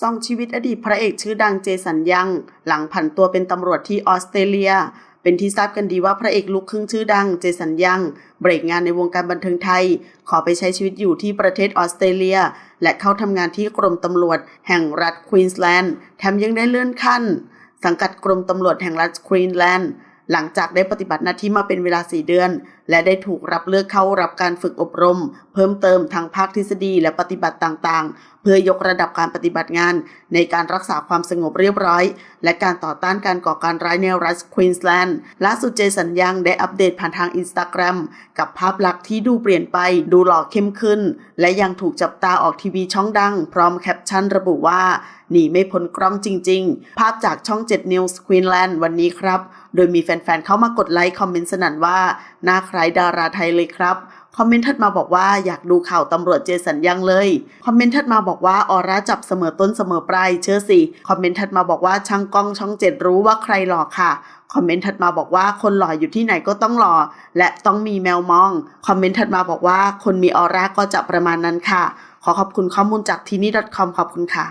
ซ่องชีวิตอดีตพระเอกชื่อดังเจสันยัง หลังผันตัวเป็นตำรวจที่ออสเตรเลีย เป็นที่ทราบกันดีว่าพระเอกลูกครึ่งชื่อดังเจสันยัง เบรกงานในวงการบันเทิงไทย ขอไปใช้ชีวิตอยู่ที่ประเทศออสเตรเลีย และเข้าทำงานที่กรมตำรวจแห่งรัฐควีนส์แลนด์แถมยังได้เลื่อนขั้น สังกัดกรมตำรวจแห่งรัฐควีนส์แลนด์ หลังจากได้ปฏิบัติหน้าที่มาเป็นเวลา 4 เดือน และได้ถูกรับเลือกเข้ารับการฝึกอบรม เพิ่มเติมทางภาคทฤษฎีและปฏิบัติต่างๆ เพื่อยกระดับการปฏิบัติงาน ในการรักษาความสงบเรียบร้อย และการต่อต้านการก่อการร้ายในรัฐควีนส์แลนด์ล่าสุดเจสันยังได้อัปเดตผ่านทางอินสตาแกรมกับภาพลักษณ์ที่ดูเปลี่ยนไปดูหล่อเข้มขึ้น และยังถูกจับตาออกทีวีช่องดัง พร้อมแคปชั่นระบุว่าหนีไม่พ้นกล้องจริง ๆ ภาพจากช่อง 7 News Queensland วันนี้ครับ โดยมีแฟนๆ เข้ามากดไลค์คอมเมนต์สนั่นว่าหน้าคล้ายดาราไทยเลยครับ คอมเมนต์ถัดมาบอกว่าอยากดูข่าวตำรวจเจสันยังเลย คอมเมนต์ถัดมาบอกว่าออร่าจับเสมอต้นเสมอปลายเชื่อสิ คอมเมนต์ถัดมาบอกว่าช่างกล้องช่องเจ็ดรู้ว่าใครหล่อค่ะคอมเมนต์ถัดมาบอกว่าคนหล่ออยู่ที่ไหนก็ต้องหล่อและต้องมีแมวมอง คอมเมนต์ถัดมาบอกว่าคนมีออร่าก็จะประมาณนั้นค่ะ ขอขอบคุณข้อมูลจากทีนี่ .com ขอบคุณค่ะ